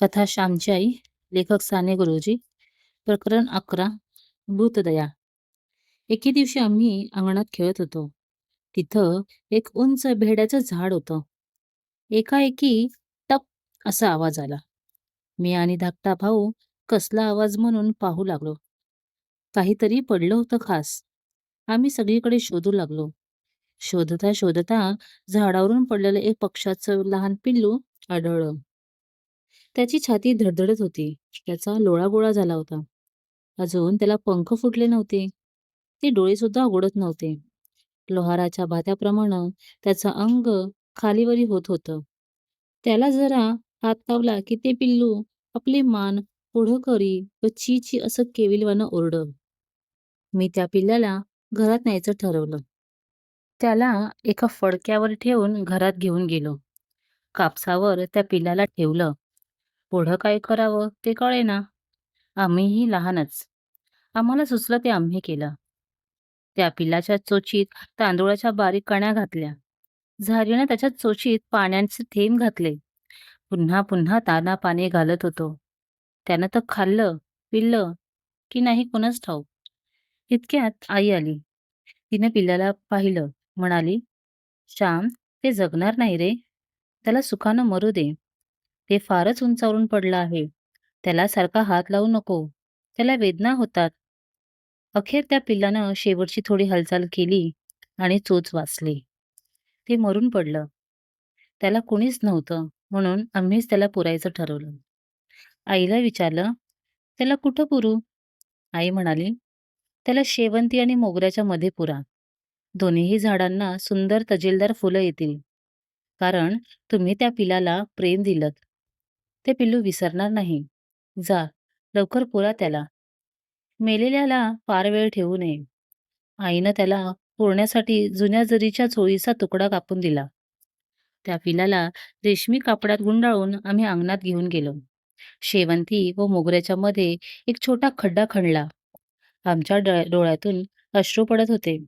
कथा श्यामची आई लेखक साने गुरुजी प्रकरण अकरा भूतदया. एके दिवशी आम्ही अंगणात खेळत होतो. तिथं एक उंच भेड्याचं झाड होतं. एकाएकी टप असा आवाज आला. मी आणि धाकटा भाऊ कसला आवाज म्हणून पाहू लागलो. काहीतरी पडलं होतं खास. आम्ही सगळीकडे शोधू लागलो. शोधता शोधता झाडावरून पडलेलं एक पक्षाचं लहान पिल्लू आढळलं. त्याची छाती धडधडत होती. त्याचा लोळागोळा झाला होता. अजून त्याला पंख फुटले नव्हते. ते डोळे सुद्धा उघडत नव्हते. लोहाराच्या भात्याप्रमाणे त्याचं अंग खालीवरी होत होतं. त्याला जरा हात लावला की ते पिल्लू आपली मान पुढं करी व ची ची असं केविलवानं ओरड. मी त्या पिल्ल्याला घरात न्यायचं ठरवलं. त्याला एका फडक्यावर ठेवून घरात घेऊन गेलो. कापसावर त्या पिल्लाला ठेवलं. पुढं काय करावं ते कळेना. आम्हीही लहानच. आम्हाला सुचलं ते आम्ही केलं. त्या पिल्लाच्या चोचीत तांदूळाच्या बारीक कण्या घातल्या. झारीनं त्याच्या चोचीत पाण्याचे थेंब घातले. पुन्हा पुन्हा ताना पाणी घालत होतो. त्यानं तर खाल्लं पिल्लं की नाही कोणच ठाऊक. इतक्यात आई आली. तिनं पिल्लाला पाहिलं. म्हणाली श्याम ते जगणार नाही रे. त्याला सुखानं मरू दे. ते फारच उंचावरून पडलं आहे. त्याला सारखा हात लावू नको. त्याला वेदना होतात. अखेर त्या पिल्लानं शेवटची थोडी हालचाल केली आणि चोच वाचली. ते मरून पडलं. त्याला कुणीच नव्हतं म्हणून आम्हीच त्याला पुरायचं ठरवलं. आईला विचारलं त्याला कुठं पुरू? आई म्हणाली त्याला शेवंती आणि मोगऱ्याच्या मध्ये पुरा. दोन्हीही झाडांना सुंदर तजेलदार फुलं येतील. कारण तुम्ही त्या पिलाला प्रेम दिलत. ते पिल्लू विसरणार नाही. जा लवकर पुरा त्याला. मेलेल्याला फार वेळ ठेवू नये. आईनं त्याला पुरण्यासाठी जुन्या जरीच्या चोळीचा तुकडा कापून दिला. त्या पिलाला रेशमी कापडात गुंडाळून आम्ही अंगणात घेऊन गेलो. शेवंती व मोगऱ्याच्या मध्ये एक छोटा खड्डा खणला. आमच्या डोळ्यातून अश्रू पडत होते.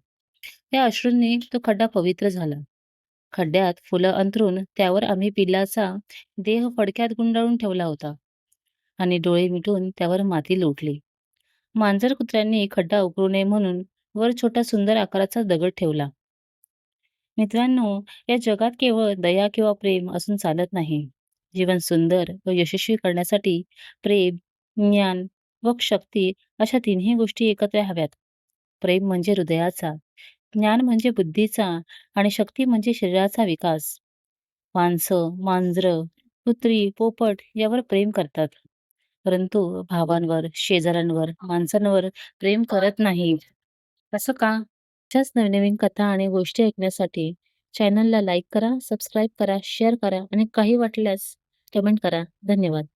त्या अश्रूंनी तो खड्डा पवित्र झाला. खड्ड्यात फुलं अंथरून त्यावर आम्ही पिल्लाचा देह फडक्यात गुंडाळून ठेवला होता आणि डोळे मिटून त्यावर माती लोटली. मांजर कुत्र्यांनी खड्डा उकळू नये म्हणून वर छोटा सुंदर आकाराचा दगड ठेवला. मित्रांनो या जगात केवळ दया किंवा प्रेम असून चालत नाही. जीवन सुंदर व यशस्वी करण्यासाठी प्रेम ज्ञान व शक्ती अशा तिन्ही गोष्टी एकत्र हव्यात. प्रेम म्हणजे हृदयाचा ज्ञान म्हणजे बुद्धीचा आणि शक्ती म्हणजे शरीराचा विकास. माणसं मांजरं कुत्री पोपट यावर प्रेम करतात. परंतु भावांवर शेजाऱ्यांवर माणसांवर प्रेम करत नाहीत असं का? अशाच नवनवीन कथा आणि गोष्टी ऐकण्यासाठी चॅनलला लाईक करा सबस्क्राईब करा शेअर करा आणि काही वाटल्यास कमेंट करा. धन्यवाद.